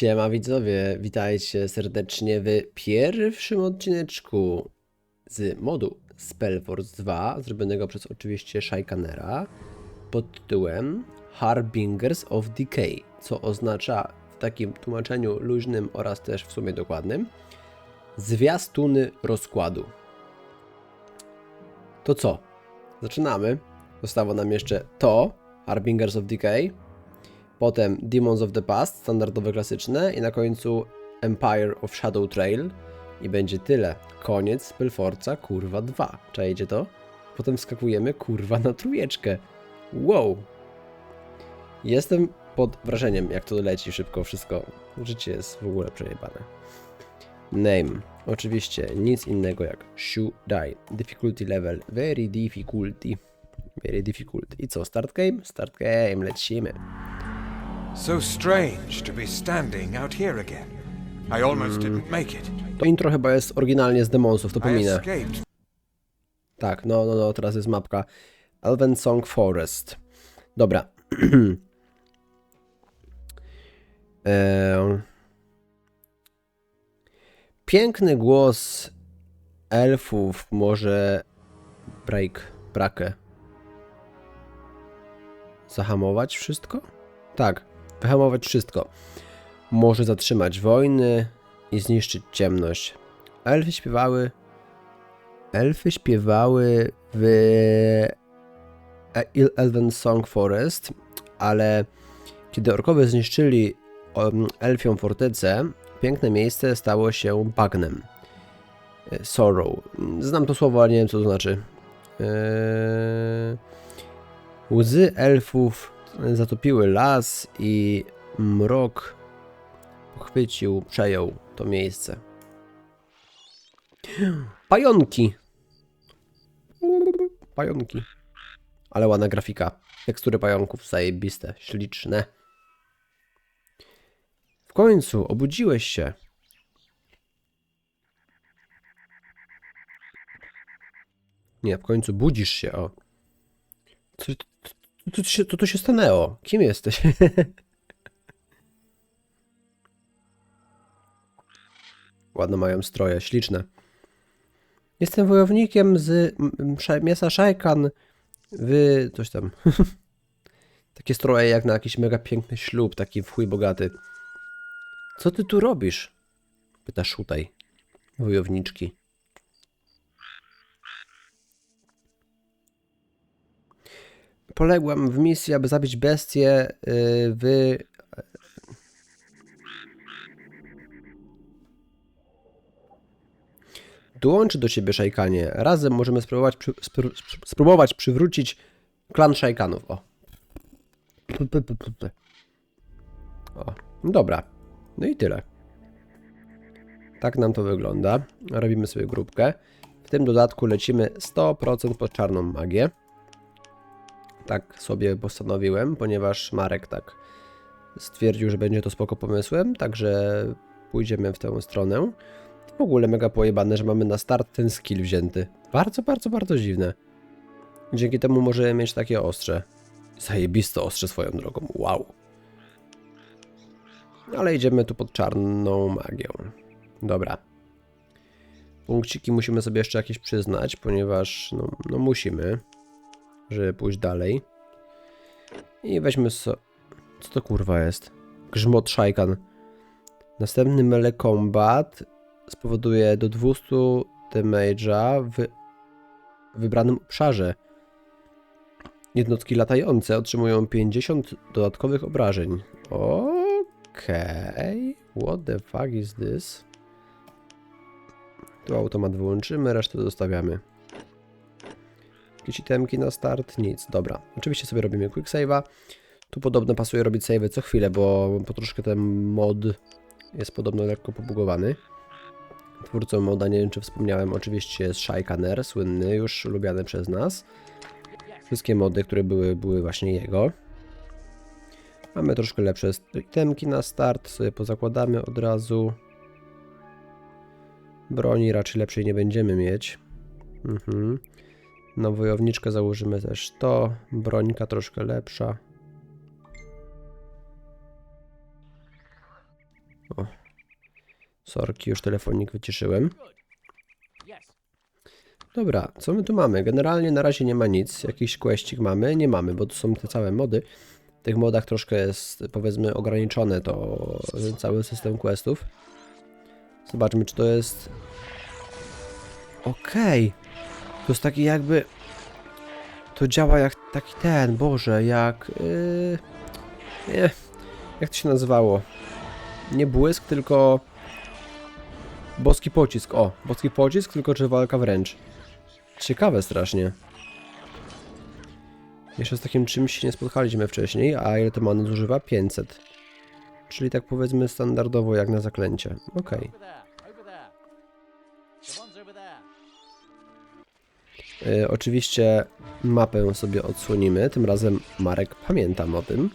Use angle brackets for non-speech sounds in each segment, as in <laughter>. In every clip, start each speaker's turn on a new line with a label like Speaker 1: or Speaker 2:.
Speaker 1: Siema widzowie, witajcie serdecznie w pierwszym odcineczku z modu Spellforce 2, zrobionego przez oczywiście Shaikanera, pod tytułem Harbingers of Decay, co oznacza w takim tłumaczeniu luźnym oraz też w sumie dokładnym zwiastuny rozkładu. To co? Zaczynamy. Zostało nam jeszcze to, Harbingers of Decay, potem Demons of the Past, standardowe klasyczne i na końcu Empire of Shadow Trail i będzie tyle. Koniec Spellforza kurwa 2. Czajecie to? Potem skakujemy kurwa na trójeczkę. Wow! Jestem pod wrażeniem, jak to leci szybko wszystko. Życie jest w ogóle przejebane. Name. Oczywiście nic innego jak Shoe Die. Difficulty level. Very difficulty. Very difficult. I co? Start game? Start game. Lecimy.
Speaker 2: So strange to be standing out here again. I almost didn't make it.
Speaker 1: To intro chyba jest oryginalnie z Demonsów, to
Speaker 2: I
Speaker 1: pominę.
Speaker 2: escaped.
Speaker 1: Tak, no, no, no, teraz jest mapka. Elven Song Forest. Dobra. <clears throat> Eee, Piękny głos elfów może break, brakę. Zahamować wszystko? Tak, wyhamować wszystko. Może zatrzymać wojny i zniszczyć ciemność. Elfy śpiewały elfy śpiewały w El- Elven Song Forest, ale kiedy orkowie zniszczyli um, elfią fortecę, piękne miejsce stało się bagnem. E, Sorrow. Znam to słowo, ale nie wiem co to znaczy. Eee, Łzy elfów zatopiły las i mrok pochwycił, przejął to miejsce. Pająki. Pająki. Ale ładna grafika. Tekstury pająków zajebiste, śliczne. W końcu obudziłeś się. Nie, w końcu budzisz się, o. Co, co, co, się, co tu się stanęło? Kim jesteś? <laughs> Ładne mają stroje, śliczne. Jestem wojownikiem z miasta Szajkan. Wy... coś tam. <laughs> Takie stroje jak na jakiś mega piękny ślub, taki w chuj bogaty. Co ty tu robisz? Pyta Szutaj. Wojowniczki. Poległam w misji, aby zabić bestię yy, w... Dołączy do ciebie Szajkanie. Razem możemy spróbować, przy, spró- spróbować przywrócić klan Szajkanów. O. O. Dobra. No i tyle. Tak nam to wygląda. Robimy sobie grupkę. W tym dodatku lecimy 100% pod czarną magię. Tak sobie postanowiłem, ponieważ Marek tak stwierdził, że będzie to spoko pomysłem, także pójdziemy w tę stronę. W ogóle mega pojebane, że mamy na start ten skill wzięty. Bardzo, bardzo, bardzo dziwne. Dzięki temu możemy mieć takie ostrze. Zajebiste ostrze swoją drogą. Wow. Ale idziemy tu pod czarną magią. Dobra. Punkciki musimy sobie jeszcze jakieś przyznać, ponieważ no, no musimy, żeby pójść dalej. I weźmy so... Co to kurwa jest? Grzmot Shaikan. Następny melee combat spowoduje do 200 damage'a w wybranym obszarze. Jednostki latające otrzymują 50 dodatkowych obrażeń. Okej. What the fuck is this? Tu automat wyłączymy, resztę zostawiamy. Jakieś itemki na start? Nic. Dobra. Oczywiście sobie robimy quick save'a. Tu podobno pasuje robić save co chwilę, bo, bo troszkę ten mod jest podobno lekko pobugowany. Twórcą moda, nie wiem czy wspomniałem, oczywiście jest Shaikaner, słynny, już lubiany przez nas. Wszystkie mody, które były, były właśnie jego. Mamy troszkę lepsze itemki na start, sobie pozakładamy od razu. Broni raczej lepszej nie będziemy mieć. Mhm. Na wojowniczkę założymy też to. Brońka troszkę lepsza. O. Sorki, już telefonik wyciszyłem. Dobra, co my tu mamy? Generalnie na razie nie ma nic. Jakiś questik mamy? Nie mamy, bo to są te całe mody. W tych modach troszkę jest, powiedzmy, ograniczone to cały system questów. Zobaczmy, czy to jest... Okej. To jest taki jakby... To działa jak taki ten, Boże, jak... Yy... Nie, jak to się nazywało? Nie błysk, tylko... Boski pocisk, o, boski pocisk, tylko czy walka wręcz. Ciekawe strasznie. Jeszcze z takim czymś się nie spotkaliśmy wcześniej, a ile to many zużywa? 500. Czyli tak powiedzmy standardowo jak na zaklęcie. Okej.
Speaker 3: Over
Speaker 1: oczywiście mapę sobie odsłonimy. Tym razem Marek pamiętam o tym.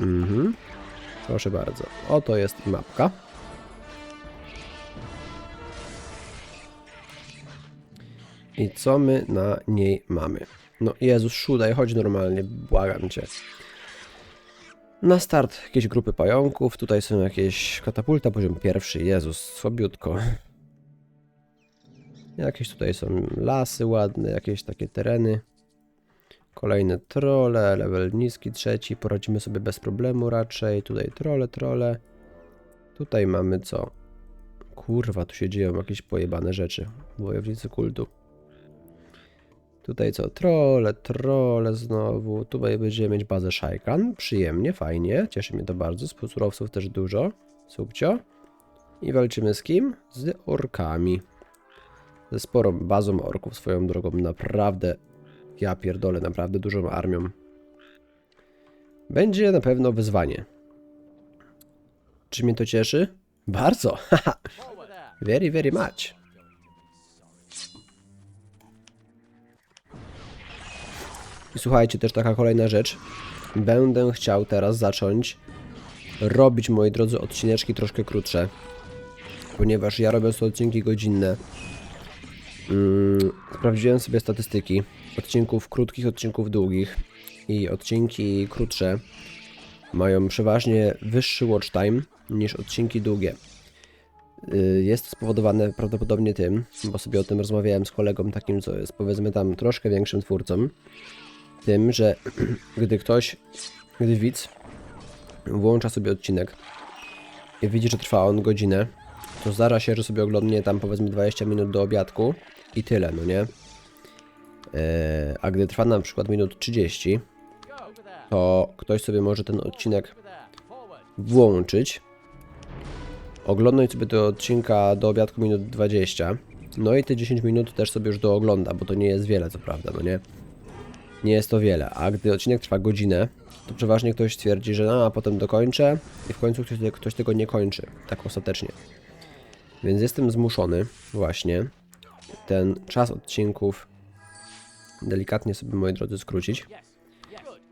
Speaker 1: Mhm. Proszę bardzo. Oto jest mapka. I co my na niej mamy? No Jezus, szudaj, chodź normalnie, błagam cię. Na start jakieś grupy pająków, tutaj są jakieś katapulta, poziom pierwszy, Jezus, słabiutko. Jakieś tutaj są lasy ładne, jakieś takie tereny. Kolejne trole, level niski, trzeci, poradzimy sobie bez problemu raczej. Tutaj trole, trole. Tutaj mamy co? Kurwa, tu się dzieją jakieś pojebane rzeczy. Wojownicy kultu. Tutaj co? Trole, trole znowu. Tutaj będziemy mieć bazę Shaikan. Przyjemnie, fajnie. Cieszy mnie to bardzo. Surowców też dużo. Subcio. I walczymy z kim? Z orkami. Ze sporą bazą orków swoją drogą. Naprawdę, ja pierdolę, naprawdę dużą armią. Będzie na pewno wyzwanie. Czy mnie to cieszy? Bardzo. <laughs> Very, very much. I słuchajcie, też taka kolejna rzecz. Będę chciał teraz zacząć robić, moi drodzy, odcineczki troszkę krótsze. Ponieważ ja robię sobie odcinki godzinne. Mm, sprawdziłem sobie statystyki odcinków krótkich, odcinków długich. I odcinki krótsze mają przeważnie wyższy watch time niż odcinki długie. Y, Jest to spowodowane prawdopodobnie tym, bo sobie o tym rozmawiałem z kolegą takim, co jest powiedzmy tam troszkę większym twórcą, tym, że <clears throat> gdy ktoś, gdy widz włącza sobie odcinek i widzi, że trwa on godzinę, to zdarza się, że sobie oglądnie tam powiedzmy 20 minut do obiadku i tyle, no nie? E, A gdy trwa na przykład minut 30,
Speaker 3: Go over there.
Speaker 1: to ktoś sobie może ten odcinek włączyć, oglądać sobie do odcinka do obiadku minut 20, no i te 10 minut też sobie już doogląda, bo to nie jest wiele, co prawda, no nie? Nie jest to wiele, a gdy odcinek trwa godzinę, to przeważnie ktoś twierdzi, że no, a potem dokończę i w końcu ktoś, ktoś tego nie kończy, tak ostatecznie. Więc jestem zmuszony właśnie ten czas odcinków delikatnie sobie, moi drodzy, skrócić.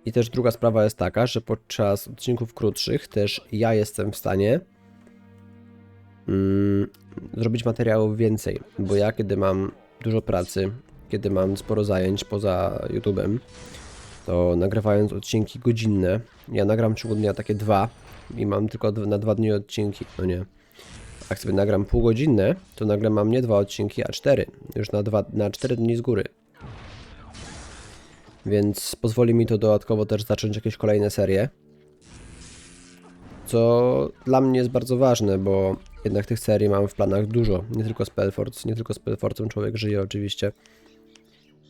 Speaker 1: I też druga sprawa jest taka, że podczas odcinków krótszych też ja jestem w stanie mm, zrobić materiałów więcej, bo ja kiedy mam dużo pracy, kiedy mam sporo zajęć poza YouTube'em, to nagrywając odcinki godzinne, ja nagram w ciągu dnia takie dwa i mam tylko na dwa dni odcinki, no nie. Jak sobie nagram półgodzinne, to nagle mam nie dwa odcinki, a cztery. Już na, dwa, na cztery dni z góry. Więc pozwoli mi to dodatkowo też zacząć jakieś kolejne serie. Co dla mnie jest bardzo ważne, bo jednak tych serii mam w planach dużo. Nie tylko Spellforce, nie tylko Spellforce'em człowiek żyje oczywiście.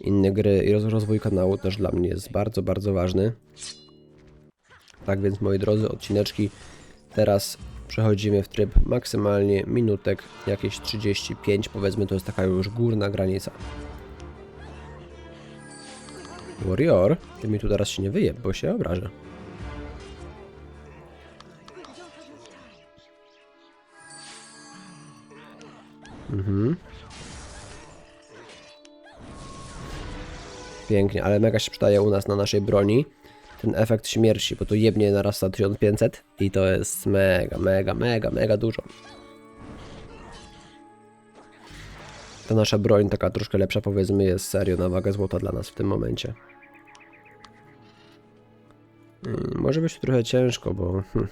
Speaker 1: Inne gry i roz- rozwój kanału też dla mnie jest bardzo, bardzo ważny. Tak więc moi drodzy, odcineczki teraz przechodzimy w tryb maksymalnie minutek, jakieś 35 powiedzmy, to jest taka już górna granica. Warrior, ty mi tu teraz się nie wyjeb, bo się obrażę. Mhm. Pięknie, ale mega się przydaje u nas na naszej broni ten efekt śmierci, bo tu jebnie narasta 1500 i to jest mega, mega, mega, mega dużo. Ta nasza broń, taka troszkę lepsza powiedzmy, jest serio na wagę złota dla nas w tym momencie. Yy, Może być trochę ciężko, bo... Hm.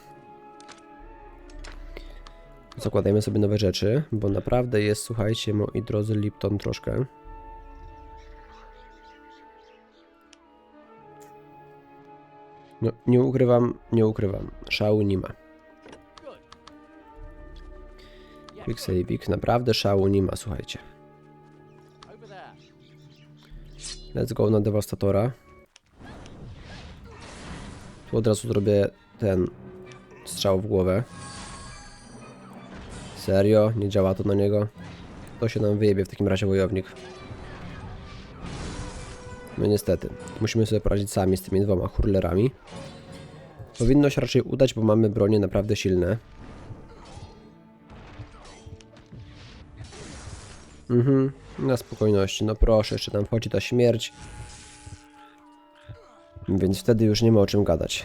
Speaker 1: Zakładajmy sobie nowe rzeczy, bo naprawdę jest, słuchajcie, moi drodzy, Lipton troszkę. No, nie ukrywam, nie ukrywam. Szału nie ma. Saving, naprawdę szału nie ma, słuchajcie. Let's go na dewastatora. Tu od razu zrobię ten strzał w głowę. Serio? Nie działa to na niego? To się nam wyjebie w takim razie wojownik. No niestety. Musimy sobie poradzić sami z tymi dwoma hurlerami. Powinno się raczej udać, bo mamy bronie naprawdę silne. Mhm, na spokojności. No proszę, jeszcze tam wchodzi ta śmierć. Więc wtedy już nie ma o czym gadać.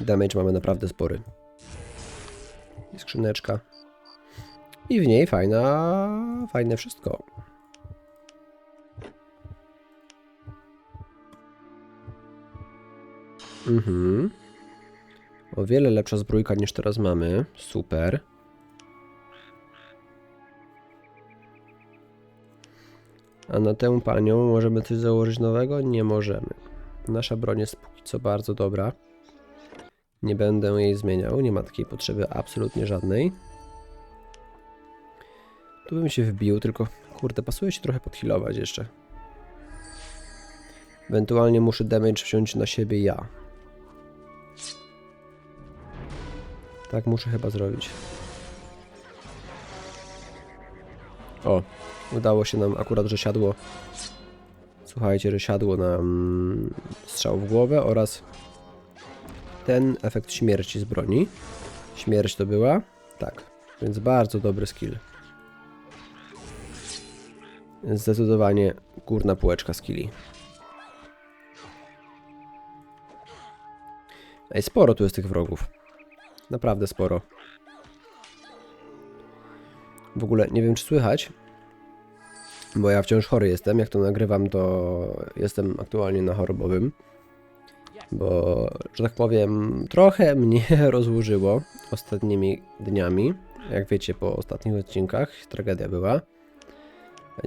Speaker 1: Damage mamy naprawdę spory. I skrzyneczka. I w niej fajna, fajne wszystko. Mhm. O wiele lepsza zbrójka niż teraz mamy. Super. A na tę panią możemy coś założyć nowego? Nie możemy. Nasza broń jest póki co bardzo dobra. Nie będę jej zmieniał, nie ma takiej potrzeby absolutnie żadnej. Tu bym się wbił, tylko kurde, pasuje się trochę podhealować jeszcze. Ewentualnie muszę damage wziąć na siebie ja. Tak muszę chyba zrobić. O, udało się nam akurat, że siadło. Słuchajcie, że siadło nam strzał w głowę oraz ten efekt śmierci z broni. Śmierć to była? Tak, więc bardzo dobry skill. Zdecydowanie górna półeczka skilli. Ej, sporo tu jest tych wrogów. Naprawdę sporo. W ogóle nie wiem, czy słychać, bo ja wciąż chory jestem. Jak to nagrywam, to jestem aktualnie na chorobowym. Bo, że tak powiem, trochę mnie <laughs> rozłożyło ostatnimi dniami. Jak wiecie, po ostatnich odcinkach tragedia była.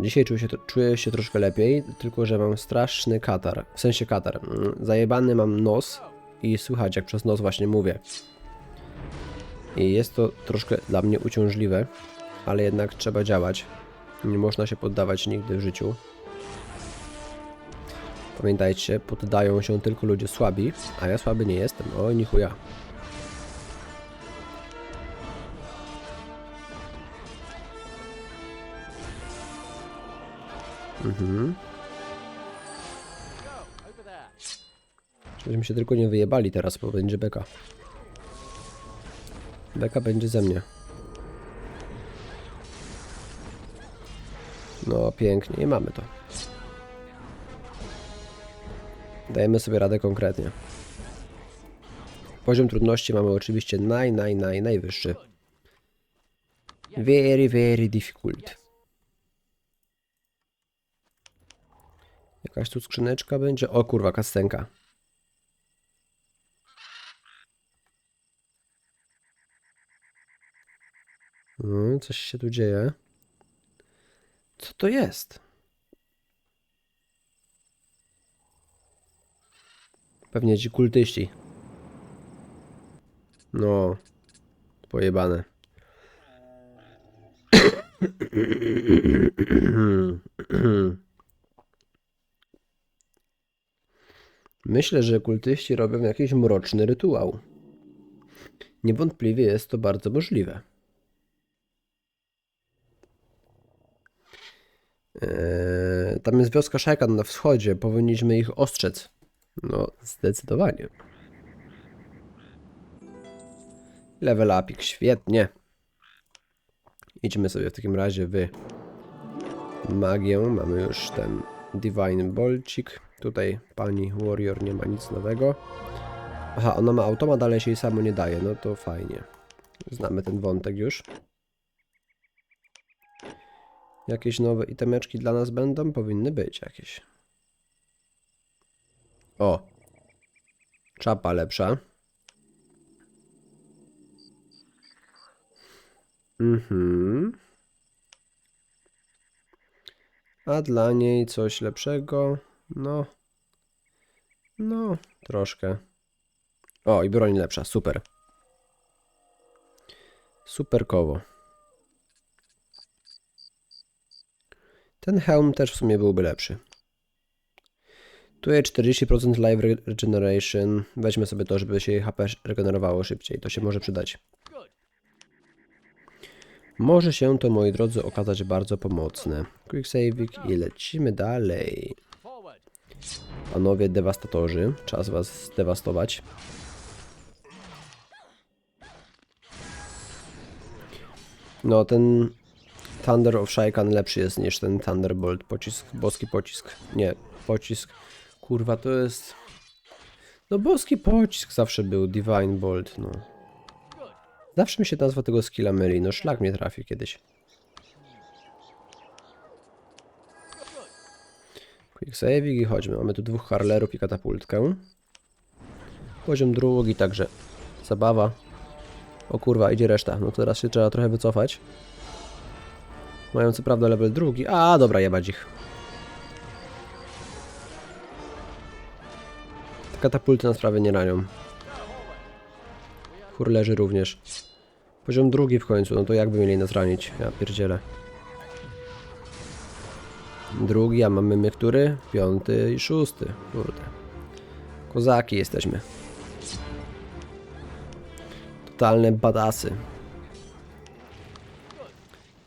Speaker 1: Dzisiaj czuję się, czuję się troszkę lepiej, tylko że mam straszny katar. W sensie katar. Zajebany mam nos i słychać, jak przez nos właśnie mówię. I jest to troszkę dla mnie uciążliwe, ale jednak trzeba działać. Nie można się poddawać nigdy w życiu. Pamiętajcie, poddają się tylko ludzie słabi, a ja słaby nie jestem. O, ni chuja. Mhm. Żebyśmy się tylko nie wyjebali teraz, bo będzie beka. Beka będzie ze mnie. No, pięknie, i mamy to. Dajemy sobie radę konkretnie. Poziom trudności mamy oczywiście naj, naj, naj, najwyższy. Very, very difficult. Jakaś tu skrzyneczka będzie? O kurwa, kastenka. No, coś się tu dzieje. Co to jest? Pewnie ci kultyści. No, pojebane. Myślę, że kultyści robią jakiś mroczny rytuał. Niewątpliwie jest to bardzo możliwe. Tam jest wioska Szajkan na wschodzie. Powinniśmy ich ostrzec. No, zdecydowanie. Level upik, świetnie. Idźmy sobie w takim razie w magię. Mamy już ten Divine Bolcik. Tutaj pani Warrior nie ma nic nowego. Aha, ona ma automat, ale się jej samo nie daje. No to fajnie. Znamy ten wątek już. Jakieś nowe itemeczki dla nas będą? Powinny być jakieś. O. Czapa lepsza. Mhm. A dla niej coś lepszego? No. No, troszkę. O, i broń lepsza, super. Superkowo. Ten hełm też w sumie byłby lepszy. Tu jest 40% live re- regeneration. Weźmy sobie to, żeby się HP regenerowało szybciej. To się może przydać. Może się to, moi drodzy, okazać bardzo pomocne. Quick saving i lecimy dalej. Panowie dewastatorzy, czas was zdewastować. No, ten Thunder of Shaikan lepszy jest niż ten Thunderbolt, pocisk, boski pocisk. Nie, pocisk. Kurwa, to jest... No, boski pocisk zawsze był, Divine Bolt, no. Zawsze mi się nazwa tego skilla myli, no szlak mnie trafi kiedyś. Quick saving i chodźmy. Mamy tu dwóch harlerów i katapultkę. Poziom drugi, także zabawa. O kurwa, idzie reszta. No teraz się trzeba trochę wycofać. Mają co prawda level drugi. A, dobra, jebać ich. Te katapulty nas prawie nie ranią. Hurlerzy również. Poziom drugi w końcu, no to jakby mieli nas ranić? Ja pierdzielę. Drugi, a mamy my który? Piąty i szósty. Kurde. Kozaki jesteśmy. Totalne badasy.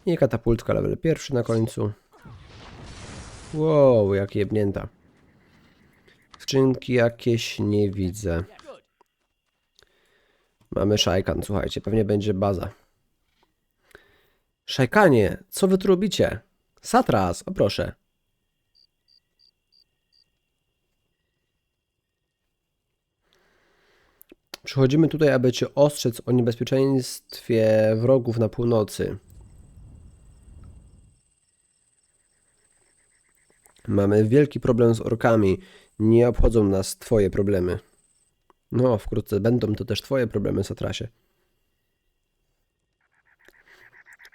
Speaker 1: I katapultka level pierwszy na końcu. Wow, jak jebnięta. Skrzynki jakieś nie widzę. Mamy szajkan, słuchajcie, pewnie będzie baza. Szajkanie, co wy tu robicie? Satras, o proszę. Przychodzimy tutaj, aby cię ostrzec o niebezpieczeństwie wrogów na północy. Mamy wielki problem z orkami. Nie obchodzą nas twoje problemy. No, wkrótce będą to też twoje problemy, Satrasie.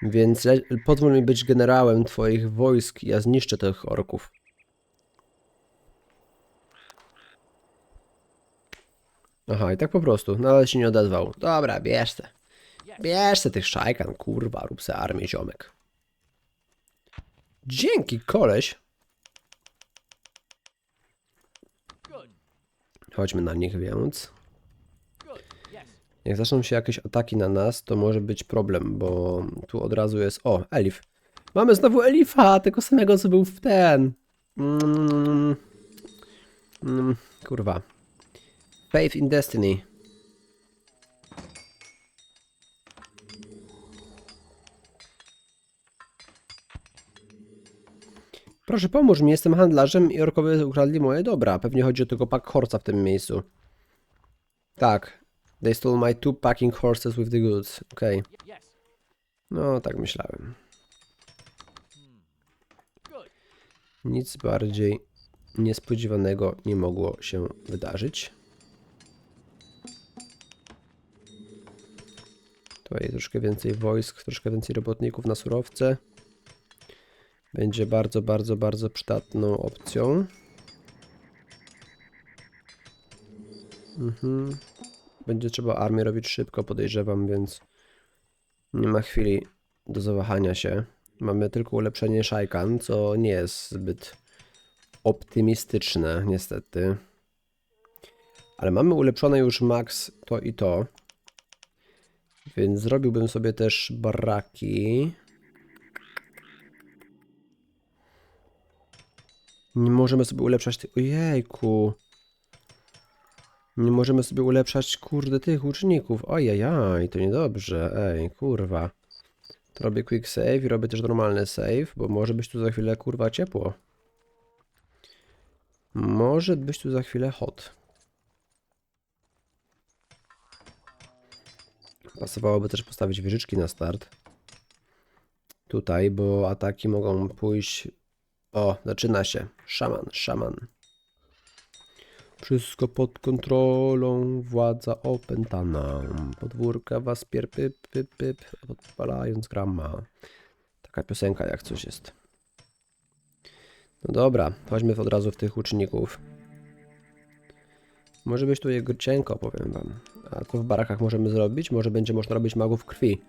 Speaker 1: Więc pozwól mi być generałem twoich wojsk ja zniszczę tych orków. Aha, i tak po prostu. No ale się nie odezwał. Dobra, bierz se. Bierz tych szajkan, kurwa, rób se armię, ziomek. Dzięki, koleś. Chodźmy na nich więc. Jak zaczną się jakieś ataki na nas, to może być problem, bo tu od razu jest. O, Elif. Mamy znowu Elifa, tego samego co był w ten. Mm, mm, kurwa. Faith in Destiny. Proszę pomóż mi, jestem handlarzem i orkowie ukradli moje dobra. Pewnie chodzi o tego pack horsa w tym miejscu. Tak. They stole my two packing horses with the goods. Okej.
Speaker 3: Y- yes.
Speaker 1: No, tak myślałem. Nic bardziej niespodziewanego nie mogło się wydarzyć. Tutaj troszkę więcej wojsk, troszkę więcej robotników na surowce. Będzie bardzo, bardzo, bardzo przydatną opcją. Mhm. Będzie trzeba armię robić szybko, podejrzewam, więc nie ma chwili do zawahania się. Mamy tylko ulepszenie Shaikan, co nie jest zbyt optymistyczne, niestety. Ale mamy ulepszone już max to i to. Więc zrobiłbym sobie też baraki. Nie możemy sobie ulepszać tych... Ojejku. Nie możemy sobie ulepszać, kurde, tych łuczników. Ojajaj, to niedobrze. Ej, kurwa. To robię quick save i robię też normalny save, bo może być tu za chwilę, kurwa, ciepło. Może być tu za chwilę hot. Pasowałoby też postawić wieżyczki na start. Tutaj, bo ataki mogą pójść... O, zaczyna się. Szaman, szaman. Wszystko pod kontrolą, władza opętana. Podwórka was pier pyp, pyp, odpalając grama. Taka piosenka jak coś jest. No dobra, chodźmy od razu w tych łuczników. Może być tu jego cienko, powiem wam. A co w barakach możemy zrobić? Może będzie można robić magów krwi.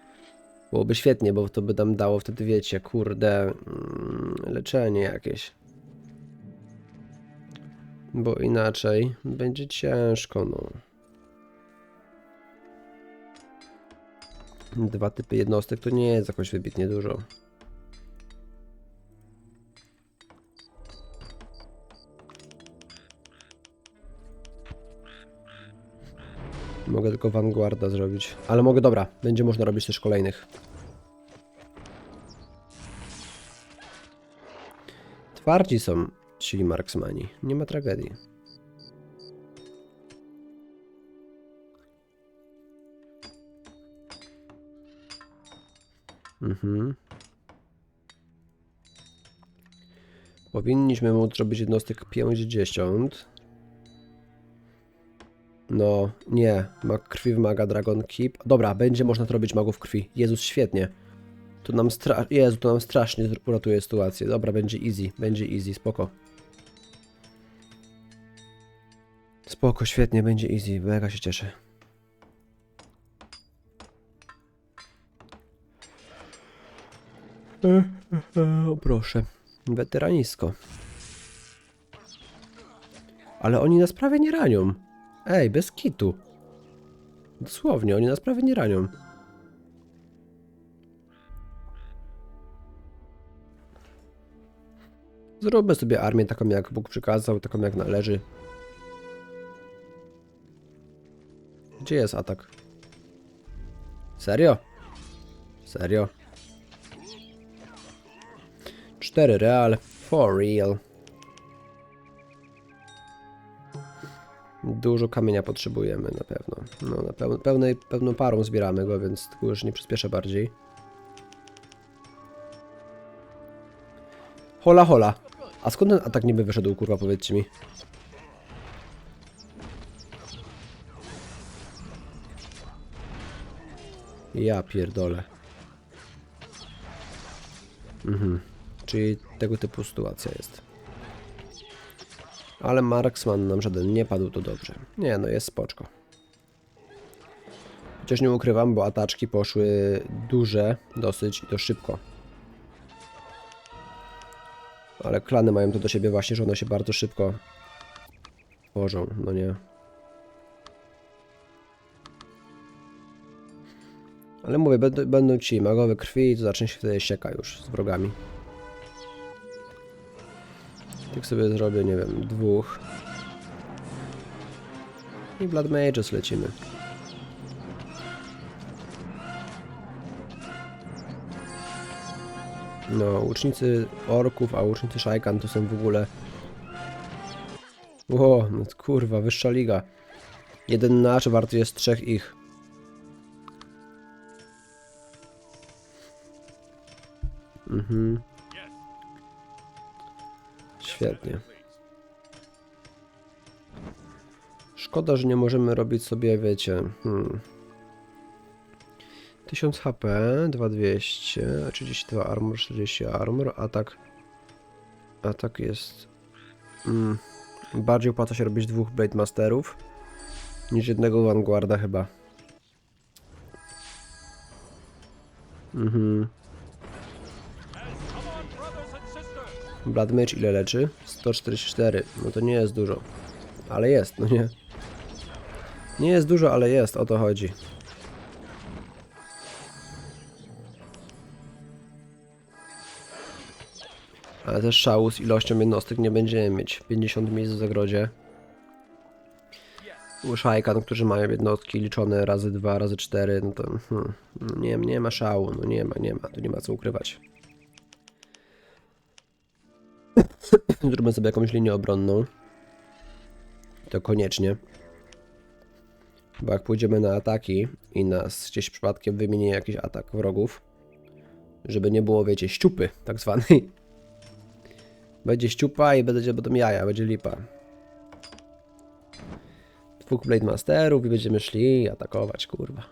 Speaker 1: Byłoby świetnie, bo to by nam dało wtedy, wiecie, kurde, mm, leczenie jakieś. Bo inaczej będzie ciężko, no. Dwa typy jednostek to nie jest jakoś wybitnie dużo. Mogę tylko Vanguarda zrobić. Ale mogę, dobra, będzie można robić też kolejnych. Twardzi są ci marksmani. Nie ma tragedii. Mhm. Powinniśmy móc zrobić jednostek 50. No, nie. Mag krwi wymaga Dragon Keep. Dobra, będzie można to robić magów krwi. Jezus, świetnie. To nam stra... Jezu, to nam strasznie uratuje sytuację. Dobra, będzie easy, będzie easy, spoko. Spoko, świetnie, będzie easy, mega się cieszę. O proszę, weteranisko. Ale oni nas prawie nie ranią. Ej, bez kitu. Dosłownie, oni nas prawie nie ranią. Zróbmy sobie armię taką jak Bóg przykazał, taką jak należy. Gdzie jest atak? Serio? Serio? 4 real, for real. Dużo kamienia potrzebujemy na pewno. No, na peł pełnej, pełną parą zbieramy go, więc tylko już nie przyspieszę bardziej. Hola, hola. A skąd ten atak niby wyszedł, kurwa, powiedzcie mi? Ja pierdolę. Mhm. Czyli tego typu sytuacja jest. Ale Marksman nam żaden nie padł, to dobrze. Nie, no jest spoczko. Chociaż nie ukrywam, bo ataczki poszły duże dosyć i to szybko. Ale klany mają to do siebie właśnie, że one się bardzo szybko tworzą, no nie. Ale mówię, będą, ci magowe krwi i to zacznie się wtedy sieka już z wrogami. Tak sobie zrobię, nie wiem, dwóch. I Blood Mages lecimy. No, łucznicy orków, a łucznicy szajkan to są w ogóle... Ło, no kurwa, wyższa liga. Jeden nasz warty jest trzech ich. Mhm. Świetnie. Szkoda, że nie możemy robić sobie, wiecie, hmm. 1000 HP, 2200, 32 armor, 40 armor, atak atak jest mm, bardziej opłaca się robić dwóch Blade Masterów niż jednego Vanguarda chyba. Mhm. Blood Mage ile leczy? 144. No to nie jest dużo. Ale jest, no nie. Nie jest dużo, ale jest, o to chodzi. Ale też szału z ilością jednostek nie będziemy mieć. 50 miejsc w zagrodzie. Szajkan, którzy mają jednostki liczone razy 2, razy 4, no to hmm, nie, nie ma szału, no nie ma, nie ma, tu nie ma co ukrywać. Zróbmy sobie jakąś linię obronną. To koniecznie. Bo jak pójdziemy na ataki i nas gdzieś przypadkiem wymieni jakiś atak wrogów, żeby nie było, wiecie, ściupy tak zwanej. Będzie ściupa i będzie będą jaja, będzie lipa. dwóch Blade Masterów i będziemy szli atakować, kurwa.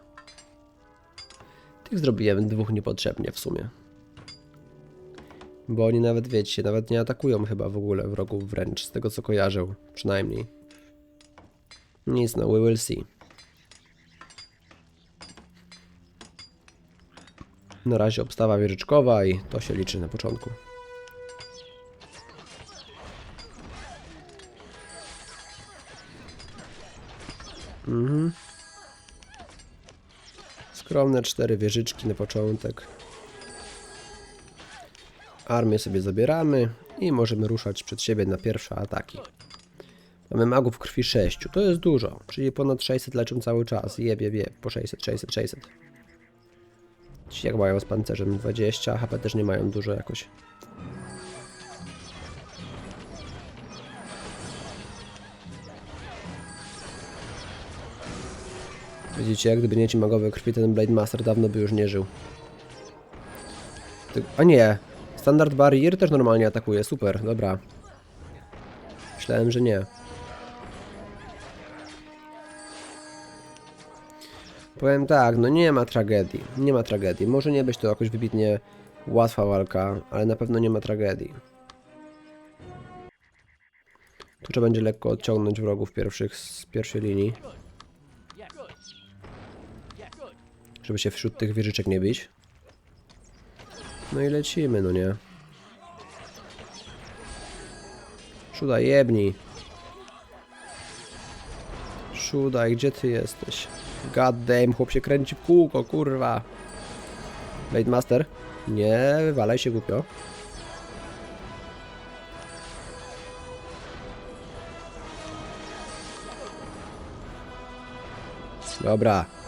Speaker 1: Tych zrobiłem dwóch niepotrzebnie w sumie. Bo oni nawet, wiecie, nawet nie atakują chyba w ogóle wrogów wręcz, z tego co kojarzę, przynajmniej. Nic, no, we will see. Na razie obstawa wieżyczkowa i to się liczy na początku. Mhm. Skromne cztery wieżyczki na początek. Armię sobie zabieramy i możemy ruszać przed siebie na pierwsze ataki. Mamy magów krwi 6, to jest dużo, czyli ponad 600 leczą cały czas. Jeb, jeb, jeb, po 600, 600, 600. Ci jak mają z pancerzem 20, HP też nie mają dużo jakoś. Widzicie, gdyby nie ci magowe krwi, ten Blade Master dawno by już nie żył. A nie, Standard Barrier też normalnie atakuje, super, dobra. Myślałem, że nie. Powiem tak, no nie ma tragedii, nie ma tragedii. Może nie być to jakoś wybitnie łatwa walka, ale na pewno nie ma tragedii. Tu trzeba będzie lekko odciągnąć wrogów pierwszych z pierwszej linii, żeby się wśród tych wieżyczek nie bić. No i lecimy, no nie. Szudaj, jebnij. Szudaj, gdzie ty jesteś? God damn, chłop się kręci w kółko, kurwa. Blade Master? Nie, wywalaj się głupio. Dobra.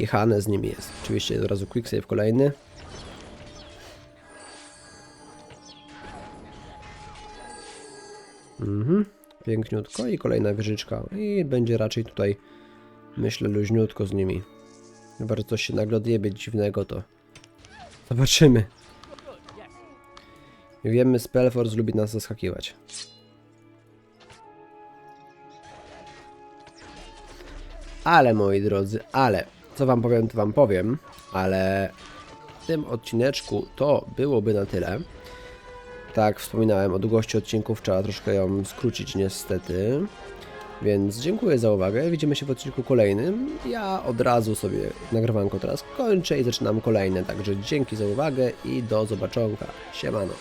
Speaker 1: I Hane z nimi jest. Oczywiście od razu quick save kolejny. Mhm. Piękniutko i kolejna wieżyczka. I będzie raczej tutaj, myślę, luźniutko z nimi. Chyba, że coś się nagle odjebie dziwnego, to zobaczymy. Wiemy, Spellforce lubi nas zaskakiwać. Ale moi drodzy, ale co wam powiem, to wam powiem, ale w tym odcineczku to byłoby na tyle. Tak, wspominałem o długości odcinków, trzeba troszkę ją skrócić niestety. Więc dziękuję za uwagę, widzimy się w odcinku kolejnym. Ja od razu sobie nagrywanko teraz kończę i zaczynam kolejne, także dzięki za uwagę i do zobaczonka. Siemano.